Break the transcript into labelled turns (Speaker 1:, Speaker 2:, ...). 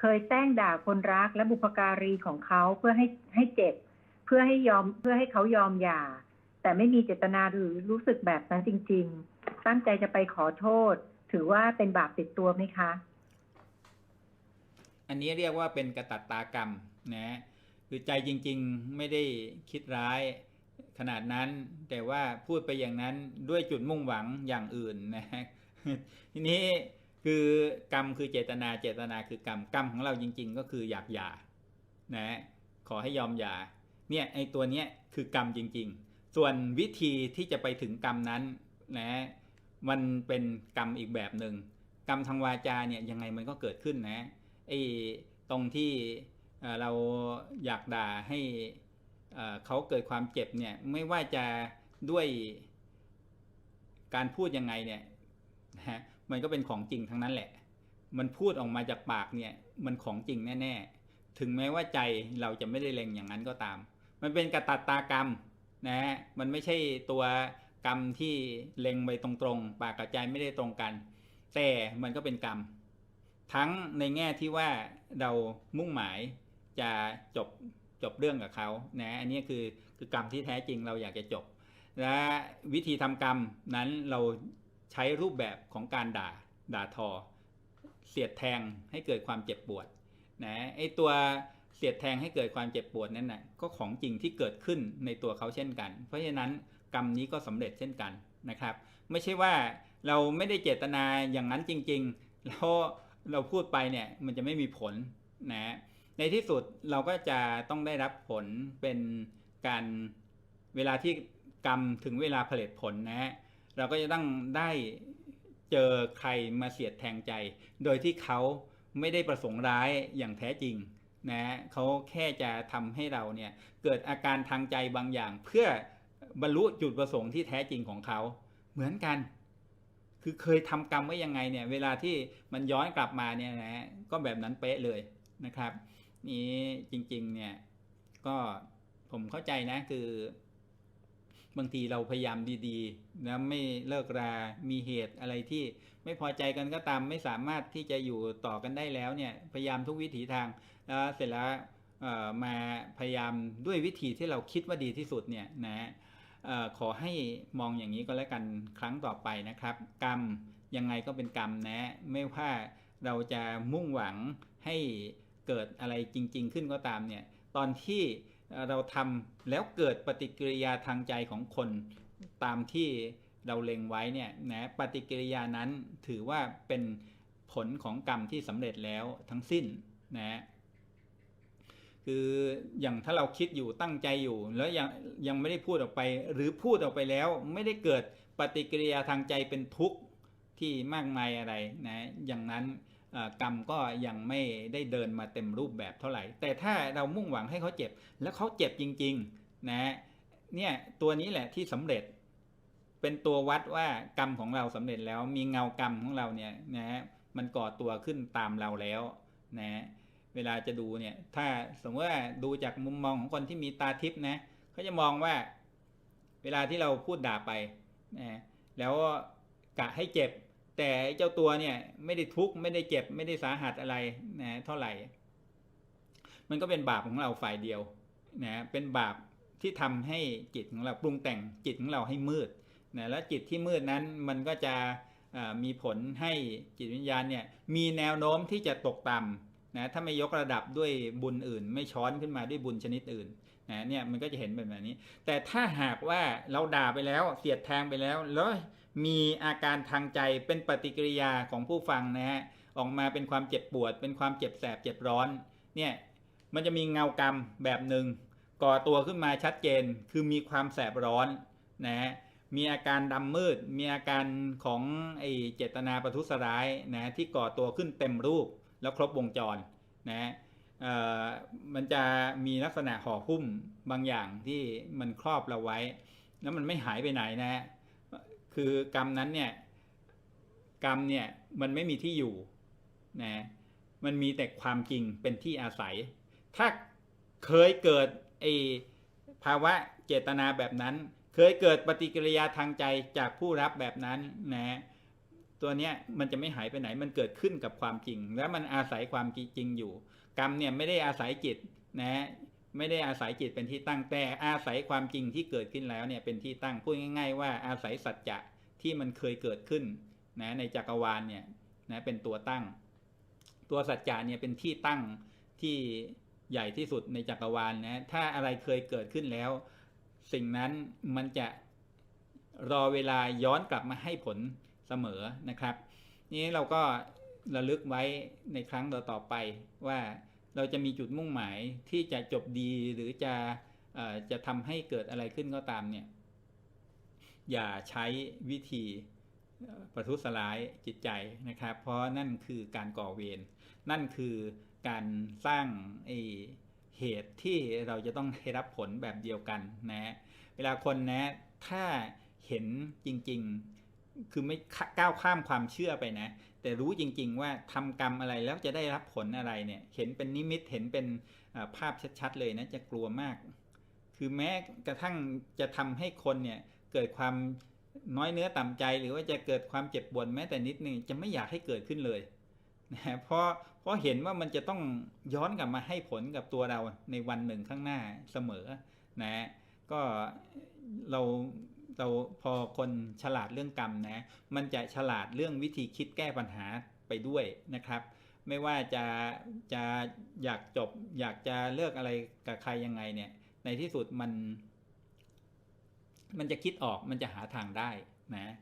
Speaker 1: เคยแซงด่าคนรักและบุพการีของเขาเพื่อให้ให้เจ็บ เพื่อให้ยอมเพื่อให้เขายอมหย่า แต่ไม่มีเจตนาหรือรู้สึกแบบนั้นจริง ๆ ตั้งใจจะไปขอโทษ ถือว่าเป็นบาปติดตัวไหมคะ
Speaker 2: อันนี้เรียกว่าเป็นกระตัตตากรรมนะคือใจจริงๆไม่ได้คิดร้ายขนาดนั้นแต่ว่าพูดไปอย่างนั้นด้วยจุดมุ่งหวังอย่างอื่นนะฮะทีนี้ คือกรรมคือเจตนาเจตนาคือกรรมกรรมของเราจริง ๆ ก็คืออยากหย่านะขอให้ยอมหย่าเนี่ยไอตัวเนี้ยคือกรรมจริง ๆ ส่วนวิธีที่จะไปถึงกรรมนั้นนะมันเป็นกรรมอีกแบบหนึ่งกรรมทางวาจาเนี่ยยังไงมันก็เกิดขึ้นนะไอ้ตรงที่เราอยากด่าให้เขาเกิดความเจ็บเนี่ยไม่ว่าจะด้วยการพูดยังไงเนี่ยนะ มันก็เป็นของจริงทั้งนั้นแหละ มันพูดออกมาจากปากเนี่ย มันของจริงแน่ๆ ถึงแม้ว่าใจเราจะไม่ได้เล็งอย่างนั้นก็ตาม มันเป็นกระตัตตากรรมนะฮะ มันไม่ใช่ตัวกรรมที่เล็งไปตรงๆ ปากกับใจไม่ได้ตรงกัน แต่มันก็เป็นกรรม ทั้งในแง่ที่ว่าเรามุ่งหมายจะจบจบเรื่องกับเขานะอันนี้คือคือกรรมที่แท้จริงเราอยากจะจบ และวิธีทำกรรมนั้นเรา ใช้รูปแบบของการด่าด่าทอ เสียดแทงให้เกิดความเจ็บปวดนะไอตัวเสียดแทงให้เกิดความเจ็บปวดนั้นนะ่ะก็ของจริงที่เกิดขึ้นในตัวเขาเช่นกัน เพราะฉะนั้นกรรมนี้ก็สำเร็จเช่นกันนะครับ ไม่ใช่ว่าเราไม่ได้เจตนาอย่างนั้นจริงๆแล้วเราพูดไปเนี่ยมันจะไม่มีผลนะในที่สุดเราก็จะต้องได้รับผลเป็นการเวลาที่กรรมถึงเวลาผลิตผลนะฮะ เราก็จะต้องได้เจอใครมาเสียดแทงใจ โดยที่เขาไม่ได้ประสงค์ร้ายอย่างแท้จริงนะเขาแค่จะทำให้เราเนี่ยเกิดอาการทางใจบางอย่าง เพื่อบรรลุจุดประสงค์ที่แท้จริงของเขาเหมือนกัน คือเคยทำกรรมไว้ยังไงเนี่ย เวลาที่มันย้อนกลับมาเนี่ยนะก็แบบนั้นเป๊ะเลยนะครับ นี้จริงๆเนี่ยก็ผมเข้าใจนะคือ บางทีเราพยายามดีๆนะไม่เลิกรา มีเหตุอะไรที่ไม่พอใจกันก็ตาม ไม่สามารถที่จะอยู่ต่อกันได้แล้วเนี่ย พยายามทุกวิถีทาง แล้วเสร็จแล้วมาพยายามด้วยวิธีที่เราคิดว่าดีที่สุดเนี่ยนะออขอให้มองอย่างนี้ก็แล้วกันครั้งต่อไปนะครับ กรรมยังไงก็เป็นกรรมนะ ไม่ว่าเราจะมุ่งหวังให้เกิดอะไรจริง ๆ ขึ้นก็ตามเนี่ย ตอนที่ เราทำแล้วเกิดปฏิกิริยาทางใจของคนตามที่เราเล็งไว้เนี่ยนะปฏิกิริยานั้นถือว่าเป็นผลของกรรมที่สำเร็จแล้วทั้งสิ้นนะคืออย่างถ้าเราคิดอยู่ตั้งใจอยู่แล้วยังยังไม่ได้พูดออกไป หรือพูดออกไปแล้วไม่ได้เกิดปฏิกิริยาทางใจเป็นทุกข์ที่มากมายอะไรนะอย่างนั้น กรรมก็ยังไม่ได้เดินมาเต็มรูปแบบเท่าไหร่ แต่ถ้าเรามุ่งหวังให้เขาเจ็บ แล้วเขาเจ็บจริงๆนะเนี่ยตัวนี้แหละที่สำเร็จเป็นตัววัดว่ากรรมของเราสำเร็จแล้วมีเงากรรมของเราเนี่ยนะมันก่อตัวขึ้นตามเราแล้วนะเวลาจะดูเนี่ยถ้าสมมติว่าดูจากมุมมองของคนที่มีตาทิพย์นะเขาจะมองว่า เวลาที่เราพูดด่าไปนะแล้วกะให้เจ็บ แต่เจ้าตัวเนี่ยไม่ได้ทุกข์ไม่ได้เจ็บไม่ได้สาหัสอะไรนะเท่าไหร่ มันก็เป็นบาปของเราฝ่ายเดียวนะเป็นบาปที่ทำให้จิตของเราปรุงแต่งจิตของเราให้มืดนะแล้วจิตที่มืดนั้นมันก็จะมีผลให้จิตวิญญาณเนี่ยมีแนวโน้มที่จะตกต่ำนะถ้าไม่ยกระดับด้วยบุญอื่น ไม่ช้อนขึ้นมาด้วยบุญชนิดอื่นนะเนี่ยมันก็จะเห็นแบบนี้ แต่ถ้าหากว่าเราด่าไปแล้วเสียดแทงไปแล้วแล้วมีอาการทางใจเป็นปฏิกิริยาของผู้ฟังนะฮะออกมาเป็นความเจ็บปวด เป็นความเจ็บแสบเจ็บร้อนเนี่ยมันจะมีเงากรรมแบบหนึ่งก่อตัวขึ้นมาชัดเจนคือมีความแสบร้อนนะมีอาการดำมืด มีอาการของไอเจตนาประทุษร้ายนะที่ก่อตัวขึ้นเต็มรูปแล้วครบวงจรนะมันจะมีลักษณะห่อหุ้มบางอย่างที่มันครอบเราไว้ แล้วมันไม่หายไปไหนนะ คือกรรมนั้นเนี่ยกรรมเนี่ยมันไม่มีที่อยู่นะมันมีแต่ความจริงเป็นที่อาศัย ถ้าเคยเกิดไอภาวะเจตนาแบบนั้น เคยเกิดปฏิกิริยาทางใจจากผู้รับแบบนั้นนะตัวเนี้ยมันจะไม่หายไปไหน มันเกิดขึ้นกับความจริง แล้วมันอาศัยความจริงอยู่ กรรมเนี่ยไม่ได้อาศัยจิตนะ ไม่ได้อาศัยจิตเป็นที่ตั้งแต่อาศัยความจริงที่เกิดขึ้นแล้วเนี่ยเป็นที่ตั้งพูดง่าย ๆ ว่าอาศัยสัจจะที่มันเคยเกิดขึ้นนะในจักรวาลเนี่ยนะเป็นตัวตั้ง ตัวสัจจะเนี่ยเป็นที่ตั้งที่ใหญ่ที่สุดในจักรวาลนะถ้าอะไรเคยเกิดขึ้นแล้ว สิ่งนั้นมันจะรอเวลาย้อนกลับมาให้ผลเสมอนะครับ นี้เราก็ระลึกไว้ในครั้งต่อๆไปว่า เราจะมีจุดมุ่งหมายที่จะจบดีหรือจะจะทำให้เกิดอะไรขึ้นก็ตามเนี่ย อย่าใช้วิธีประทุษร้ายจิตใจนะครับ เพราะนั่นคือการก่อเวรนั่นคือการสร้างไอเหตุที่เราจะต้องได้รับผลแบบเดียวกันนะ เวลาคนนะถ้าเห็นจริง ๆ คือไม่ก้าวข้ามความเชื่อไปนะ แต่รู้จริง ๆ ว่าทำกรรมอะไรแล้วจะได้รับผลอะไรเนี่ย เห็นเป็นนิมิตเห็นเป็นภาพชัดๆเลยนะจะกลัวมาก คือแม้กระทั่งจะทำให้คนเนี่ยเกิดความน้อยเนื้อต่ำใจ หรือว่าจะเกิดความเจ็บปวดแม้แต่นิดนึงจะไม่อยากให้เกิดขึ้นเลยนะเพราะเพราะเห็นว่ามันจะต้องย้อนกลับมาให้ผลกับตัวเราในวันหนึ่งข้างหน้าเสมอนะก็เรา เราพอคนฉลาดเรื่องกรรมนะ มันจะฉลาดเรื่องวิธีคิดแก้ปัญหาไปด้วยนะครับ ไม่ว่าจะจะอยากจบ อยากจะเลิกอะไรกับใครยังไงเนี่ย ในที่สุดมัน มันจะคิดออกมันจะหาทางได้นะ